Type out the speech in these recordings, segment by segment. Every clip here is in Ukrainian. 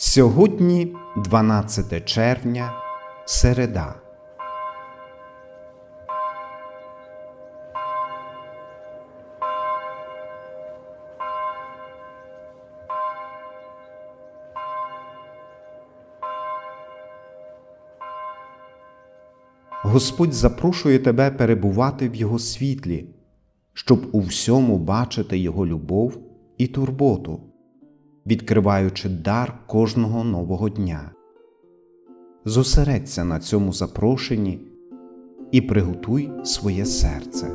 Сьогодні 12 червня, середа. Господь запрошує тебе перебувати в Його світлі, щоб у всьому бачити Його любов і турботу, відкриваючи дар кожного нового дня. Зосередься на цьому запрошенні і приготуй своє серце.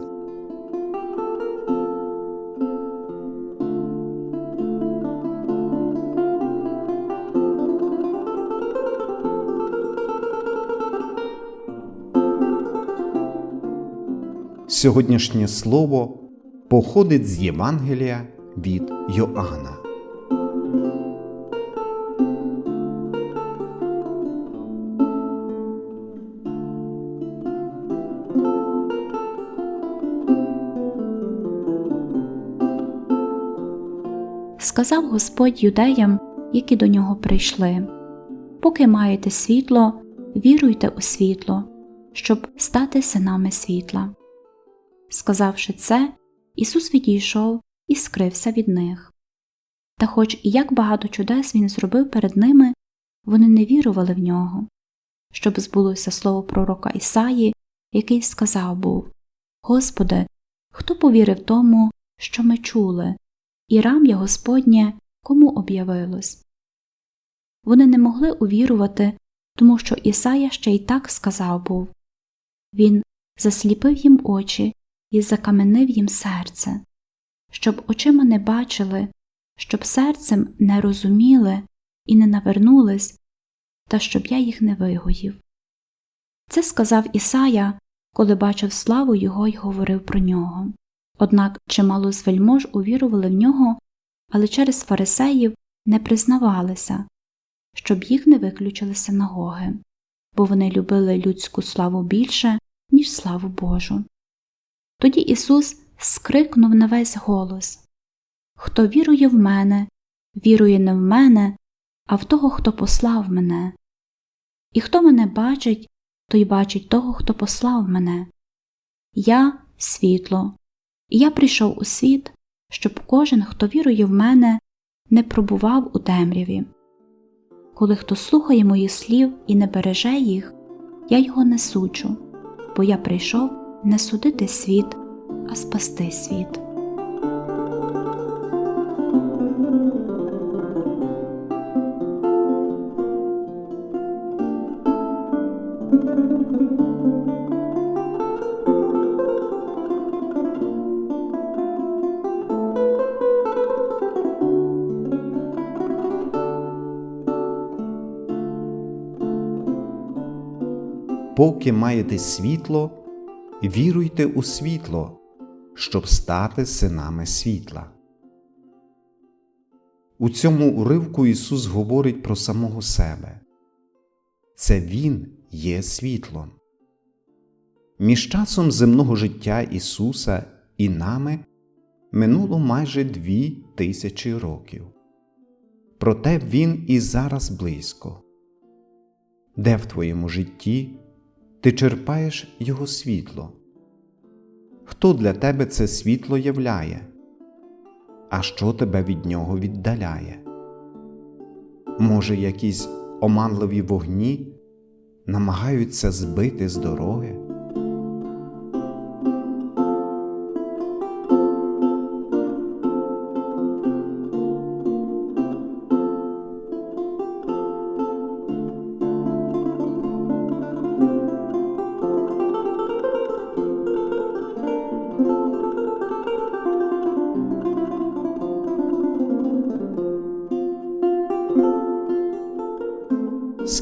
Сьогоднішнє слово походить з Євангелія від Йоанна. Сказав Господь юдеям, які до нього прийшли Поки маєте світло, віруйте у світло, щоб стати синами світла. Сказавши це, Ісус відійшов і скрився від них. Та, хоч і як багато чудес Він зробив перед ними, вони не вірували в нього, щоб збулося слово пророка Ісаї, який сказав був Господи, хто повірив тому, що ми чули, і рам'я Господнє кому об'явилось. Вони не могли увірувати, тому що Ісая ще й так сказав був Він засліпив їм очі і закаменив їм серце, щоб очима не бачили, щоб серцем не розуміли і не навернулись, та щоб я їх не вигоїв. Це сказав Ісая, коли бачив славу його й говорив про нього. Однак чимало з вельмож увірували в нього, але через фарисеїв не признавалися, щоб їх не виключили синагоги, бо вони любили людську славу більше, ніж славу Божу. Тоді Ісус скрикнув на весь голос Хто вірує в мене, вірує не в мене, а в того, хто послав мене. І хто мене бачить, той бачить того, хто послав мене. Я світло, і я прийшов у світ, щоб кожен, хто вірує в мене, не пробував у темряві. Коли хто слухає моїх слів і не береже їх, я його не суджу, бо я прийшов не судити світ, а спасти світ. Поки маєте світло, віруйте у світло, щоб стати синами світла. У цьому уривку Ісус говорить про самого себе це Він є світлом. Між часом земного життя Ісуса і нами минуло майже дві тисячі років. Проте Він і зараз близько. Де в твоєму житті ти черпаєш Його світло? Хто для тебе це світло являє? А що тебе від нього віддаляє? Може, якісь оманливі вогні намагаються збити з дороги?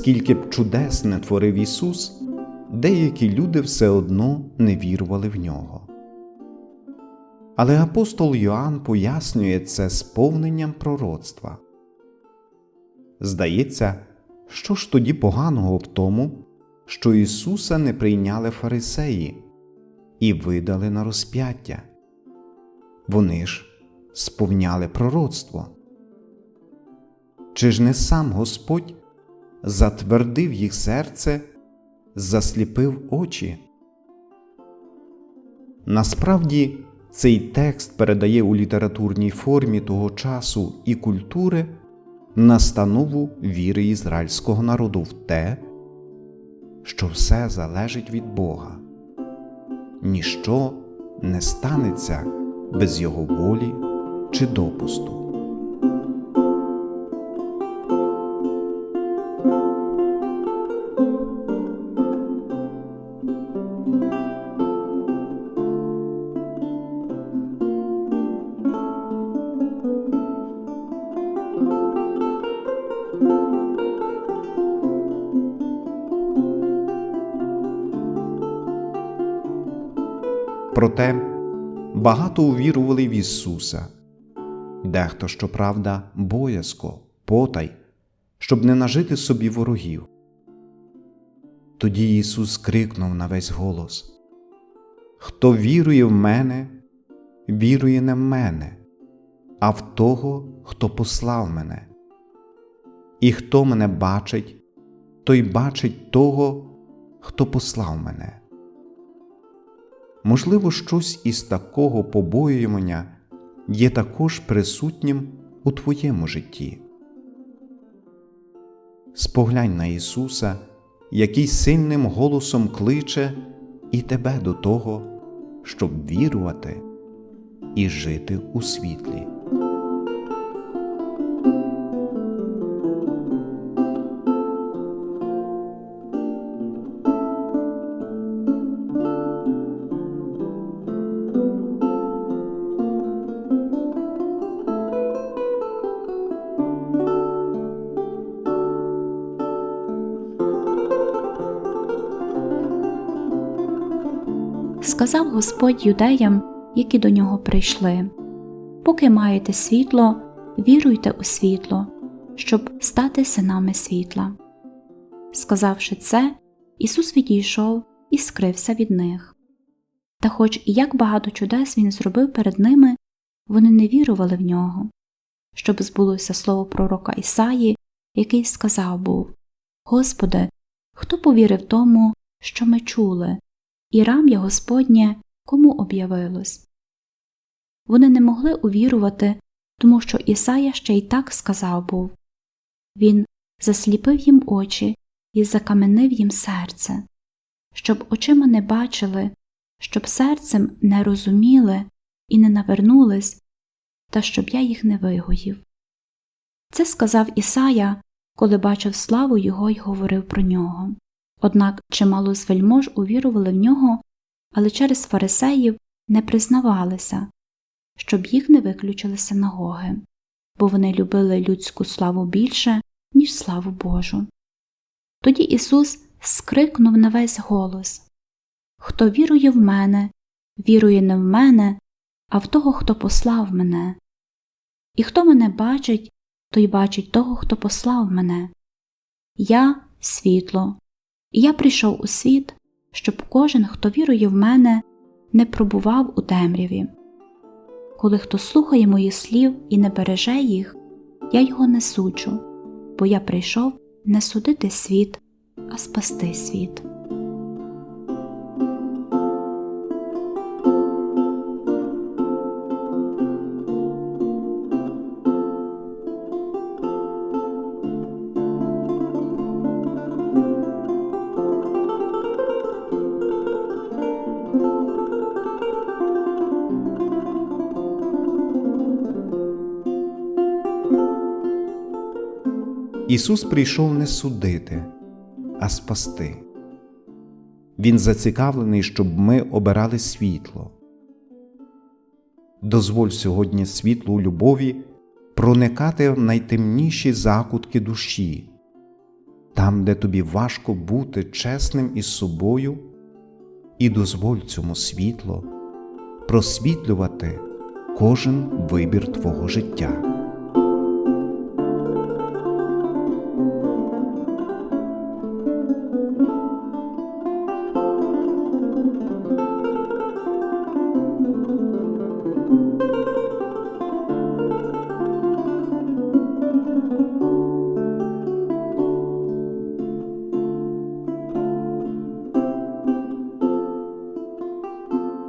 Скільки б чудес не творив Ісус, деякі люди все одно не вірували в нього. Але апостол Йоанн пояснює це сповненням пророцтва. Здається, що ж тоді поганого в тому, що Ісуса не прийняли фарисеї і видали на розп'яття. Вони ж сповняли пророцтво. Чи ж не сам Господь затвердив їх серце, засліпив очі? Насправді, цей текст передає у літературній формі того часу і культури настанову віри ізраїльського народу в те, що все залежить від Бога, ніщо не станеться без Його волі чи допусту. Проте багато увірували в Ісуса, дехто, щоправда, боязко, потай, щоб не нажити собі ворогів. Тоді Ісус крикнув на весь голос: Хто вірує в мене, вірує не в мене, а в того, хто послав мене. І хто мене бачить, той бачить того, хто послав мене. Можливо, щось із такого побоювання є також присутнім у твоєму житті. Споглянь на Ісуса, який сильним голосом кличе і тебе до того, щоб вірувати і жити у світлі. Сказав Господь юдеям, які до нього прийшли Поки маєте світло, віруйте у світло, щоб стати синами світла. Сказавши це, Ісус відійшов і скрився від них. Та, хоч і як багато чудес Він зробив перед ними, вони не вірували в нього, щоб збулося слово пророка Ісаї, який сказав був Господи, хто повірив тому, що ми чули, і рам'я Господнє кому об'явилось? Вони не могли увірувати, тому що Ісая ще й так сказав був Він засліпив їм очі і закаменив їм серце, щоб очима не бачили, щоб серцем не розуміли і не навернулись, та щоб я їх не вигоїв. Це сказав Ісая, коли бачив славу його й говорив про нього. Однак чимало з вельмож увірували в нього, але через фарисеїв не признавалися, щоб їх не виключили синагоги, бо вони любили людську славу більше, ніж славу Божу. Тоді Ісус скрикнув на весь голос Хто вірує в мене, вірує не в мене, а в того, хто послав мене. І хто мене бачить, той бачить того, хто послав мене. Я світло, я прийшов у світ, щоб кожен, хто вірує в мене, не пробував у темряві. Коли хто слухає моїх слів і не береже їх, я його не суджу, бо я прийшов не судити світ, а спасти світ. Ісус прийшов не судити, а спасти. Він зацікавлений, щоб ми обирали світло. Дозволь сьогодні світлу любові проникати в найтемніші закутки душі, там, де тобі важко бути чесним із собою, і дозволь цьому світло просвітлювати кожен вибір твого життя.